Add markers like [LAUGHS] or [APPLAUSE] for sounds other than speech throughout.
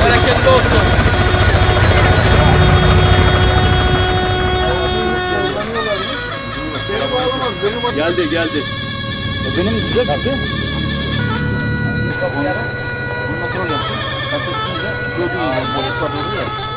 Bereketli olsun. Geldi geldi. E benim güzel tabii. Bunu kontrol yaptım. Kaçırsınca gördüğünüz gibi boyutlar oluyor.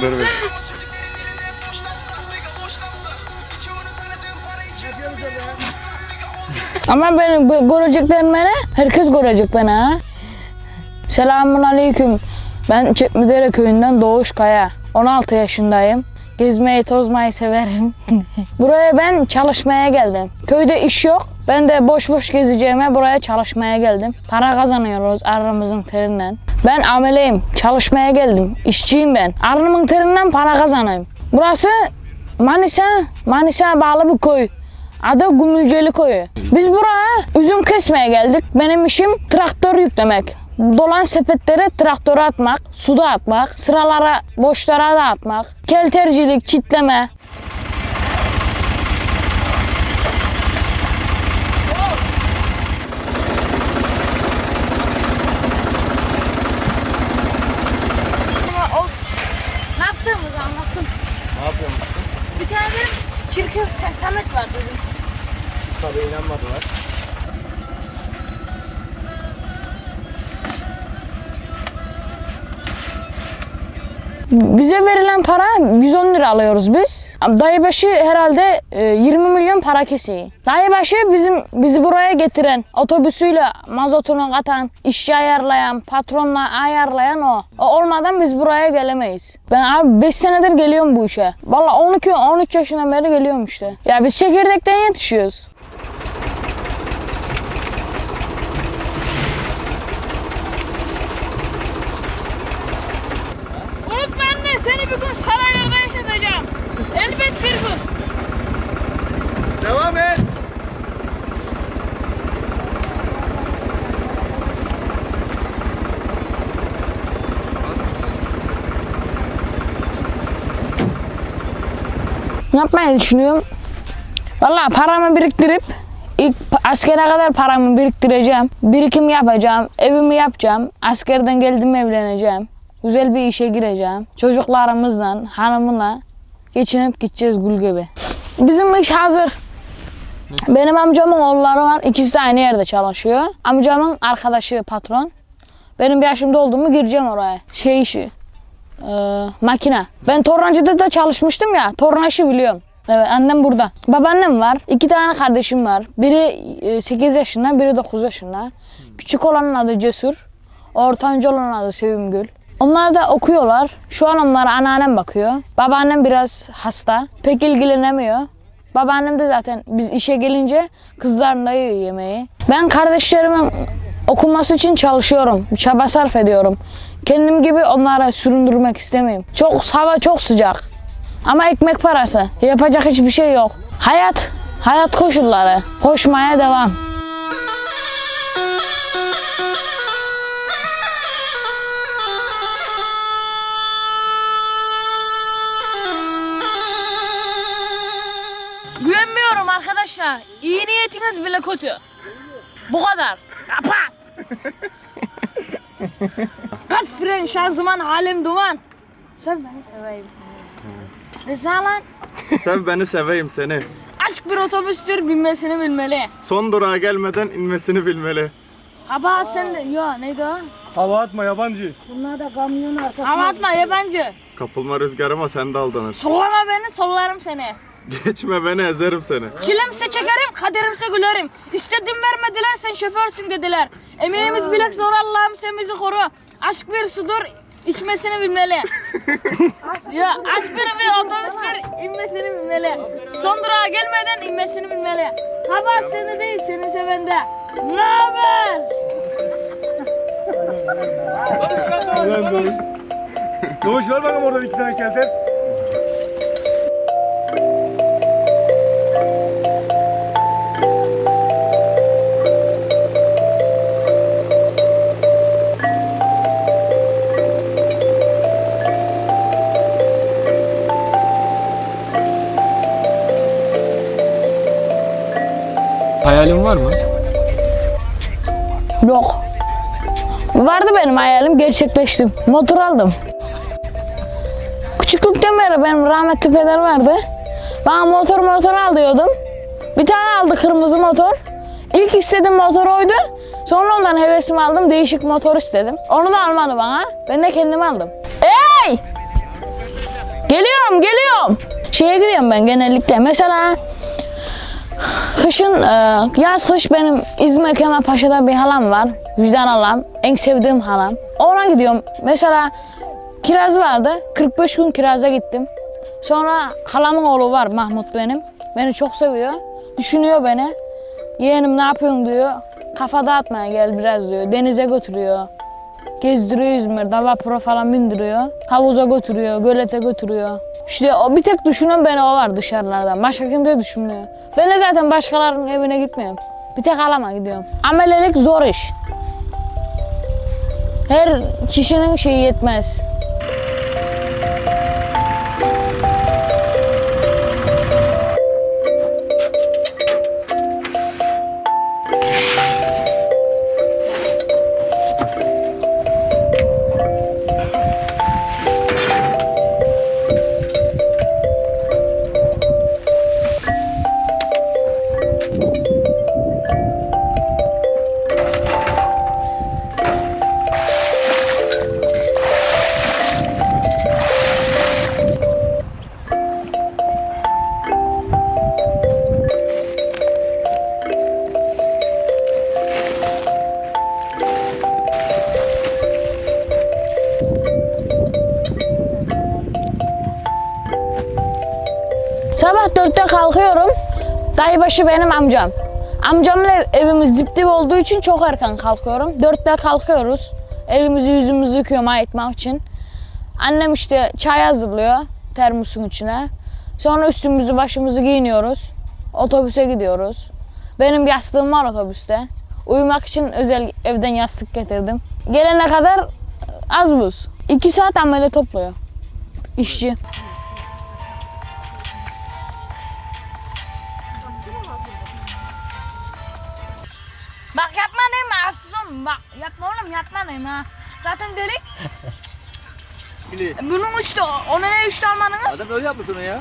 Dur bir. Ama beni bu- görecekler. Herkes görecek beni ha. Selamun aleyküm. Ben Çepmidere köyünden Doğuş Kaya. 16 yaşındayım. Gezmeyi tozmayı severim. [LAUGHS] buraya ben çalışmaya geldim. Köyde iş yok. Ben de boş boş gezeceğime buraya çalışmaya geldim. Para kazanıyoruz aramızın terinden. Ben ameleyim. Çalışmaya geldim. İşçiyim ben. Arnımın terinden para kazanayım. Burası Manisa, Manisa bağlı bir köy. Adı Gümülceli Köyü. Biz buraya üzüm kesmeye geldik. Benim işim traktör yüklemek. Dolan sepetlere traktöre atmak, suda atmak, sıralara, boşlara da atmak, keltercilik, çitleme. Ne yapıyorsun? Bir tane de çirkin Samet var dedim. Tabii inanmadılar. Bize verilen para 110 lira alıyoruz biz. Dayıbaşı herhalde e, 20 milyon para kesiyor. Dayıbaşı bizim bizi buraya getiren, otobüsüyle mazotunu katan, işçi ayarlayan, patronla ayarlayan o. O olmadan biz buraya gelemeyiz. Ben abi 5 senedir geliyorum bu işe. Valla 12-13 yaşından beri geliyorum işte. Ya biz çekirdekten yetişiyoruz. Unut ben de seni bir gün saraylarda yaşatacağım. Elbet bir gün. Devam et. Ne yapmayı düşünüyorum? Valla paramı biriktirip ilk askere kadar paramı biriktireceğim. Birikim yapacağım. Evimi yapacağım. Askerden geldim evleneceğim. Güzel bir işe gireceğim. Çocuklarımızla, hanımla geçinip gideceğiz gül gibi. Bizim iş hazır. Benim amcamın oğulları var. İkisi de aynı yerde çalışıyor. Amcamın arkadaşı patron. Benim bir yaşımda olduğumu gireceğim oraya. Şey işi. Ee, makine. Ben tornacıda da çalışmıştım ya. Torna işi biliyorum. Evet annem burada. Babaannem var. iki tane kardeşim var. Biri 8 yaşında, biri 9 yaşında. Küçük olanın adı Cesur. Ortanca olanın adı Sevimgül. Onlar da okuyorlar. Şu an onlara anneannem bakıyor. Babaannem biraz hasta. Pek ilgilenemiyor. Babaannem de zaten biz işe gelince kızlarla yiyor yemeği. Ben kardeşlerimin okuması için çalışıyorum. Çaba sarf ediyorum. Kendim gibi onlara süründürmek istemiyorum. Çok hava çok sıcak. Ama ekmek parası. Yapacak hiçbir şey yok. Hayat, hayat koşulları. Koşmaya devam. Güvenmiyorum arkadaşlar. İyi niyetiniz bile kötü. Bu kadar. Kapat. Kaç fren şanzıman halim duman. Sen beni seveyim. Lan. Sen beni seveyim seni. Aşk bir otobüstür binmesini bilmeli. Son durağa gelmeden inmesini bilmeli. Hava sen de... Yo neydi o? Hava atma yabancı. Hava atma yabancı. Kapılma rüzgarıma sen de aldanırsın. Sollama beni sollarım seni. Geçme beni ezerim seni. Çilemse çekerim, kaderimse gülerim. İstedim vermediler, sen şoförsün dediler. Emeğimiz bilek zor, Allah'ım sen bizi koru. Aşk bir sudur, içmesini bilmeli. [LAUGHS] ya aşk bir bir otobüstür, inmesini bilmeli. Son durağa gelmeden inmesini bilmeli. Kabahat seni değil, seni sevende. Ne haber? Doğuş ver bakalım oradan iki tane kelter. Hayalin var mı? Yok. Vardı benim hayalim gerçekleşti. Motor aldım. Küçüklükten beri benim rahmetli peder vardı. Bana motor motor al diyordum. Bir tane aldı kırmızı motor. İlk istediğim motor oydu. Sonra ondan hevesimi aldım. Değişik motor istedim. Onu da almadı bana. Ben de kendim aldım. Ey! Geliyorum, geliyorum. Şeye gidiyorum ben genellikle. Mesela Kışın, e, yaz kış benim İzmir Kemalpaşa'da bir halam var. Vicdan halam. En sevdiğim halam. Ona gidiyorum. Mesela kiraz vardı. 45 gün kiraza gittim. Sonra halamın oğlu var Mahmut benim. Beni çok seviyor. Düşünüyor beni. Yeğenim ne yapıyorsun diyor. Kafa dağıtmaya gel biraz diyor. Denize götürüyor. Gezdiriyor İzmir'de. Vapura falan bindiriyor. Havuza götürüyor. Gölete götürüyor. İşte o bir tek düşünen beni o var dışarılardan. Başka kimse düşünmüyor. Ben de zaten başkalarının evine gitmiyorum. Bir tek halama gidiyorum. Amelelik zor iş. Her kişinin şeyi yetmez. Dayıbaşı benim amcam. Amcamla ev- evimiz dip dip olduğu için çok erken kalkıyorum. Dörtte kalkıyoruz. Elimizi yüzümüzü yıkıyorum ayıtmak için. Annem işte çay hazırlıyor termosun içine. Sonra üstümüzü başımızı giyiniyoruz. Otobüse gidiyoruz. Benim yastığım var otobüste. Uyumak için özel evden yastık getirdim. Gelene kadar az buz. İki saat amele topluyor. İşçi. Bak yapma deme olma. Bak yapma oğlum yapma deme ha. Zaten delik. Bili. Bunun üstü, ona ne üstü almanınız? Adam öyle yapmış onu ya.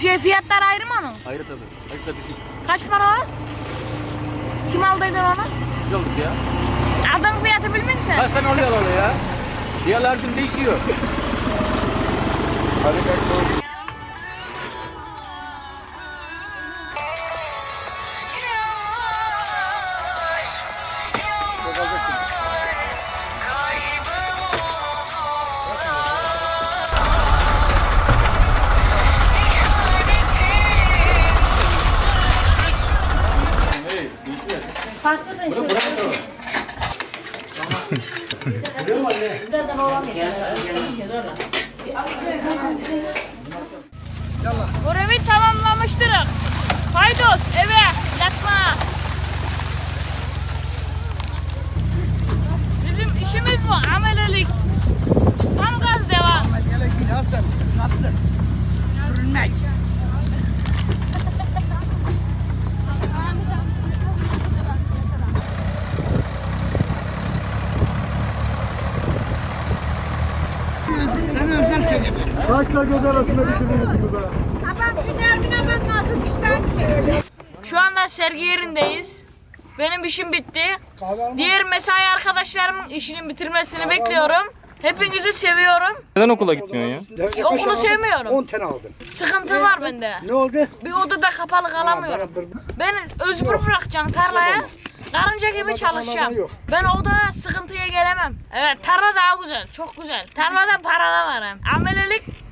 Şey fiyatlar ayrı mı onun? Hayır tabii. Hayır tabii. Kaç para o? Kim aldıydı onu? Güzel oldu ya. Adın fiyatı bilmiyor musun? Ha sen oluyor ya. Diğerler gün değişiyor. Hadi kalk. Görevi tamamlamıştır. Haydos eve yatma. Bizim işimiz bu amelelik. Kaçla göz arasında bitirdiniz burada. Şu anda sergi yerindeyiz. Benim işim bitti. Diğer mesai arkadaşlarımın işinin bitirmesini bekliyorum. Hepinizi seviyorum. Neden okula gitmiyorsun ya? Okulu sevmiyorum. 10 tane aldım. Sıkıntı var bende. Ne oldu? Bir odada kapalı kalamıyorum. Ben özgür bırakacağım tarlaya. Karınca gibi çalışacağım. Ben odaya sıkıntıya gelemem. Evet tarla daha güzel. Çok güzel. Tarlada para da var hem. Amelelik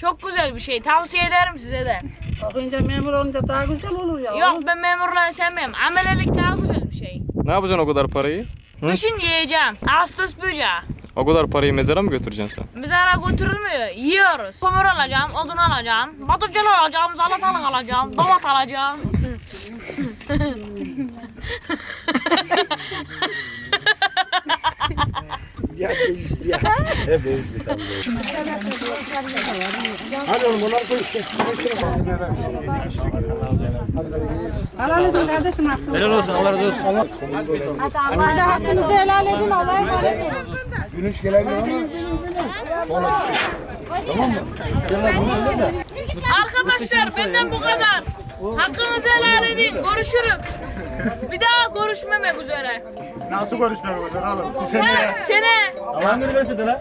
çok güzel bir şey. Tavsiye ederim size de. Bakınca memur olunca daha güzel olur ya. Yok ben memurları sevmiyorum. Amelelik daha güzel bir şey. Ne yapacaksın o kadar parayı? Hı? Kışın yiyeceğim. Ağustos böceği. O kadar parayı mezara mı götüreceksin sen? Mezara götürülmüyor. Yiyoruz. Kömür alacağım, odun alacağım, patlıcan alacağım, salatalık alacağım, domat alacağım. [LAUGHS] Hep değişti tabii. Hadi oğlum bunlar koy. Helal edin kardeşim hakkınızı. Helal olsun Allah razı olsun. Bir de hakkınızı helal edin. Allah'a emanet olun. Güneş gelemiyor ama. Arkadaşlar benden bu kadar. Hakkınızı helal edin. Görüşürük. Bir daha görüşmemek üzere. Nasıl görüşmek olur oğlum? Sene. Sene. Allah'ın üniversitede lan.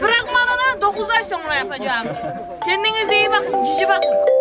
Fragmanını 9 ay sonra yapacağım. Kendinize iyi bakın. Cici bakın.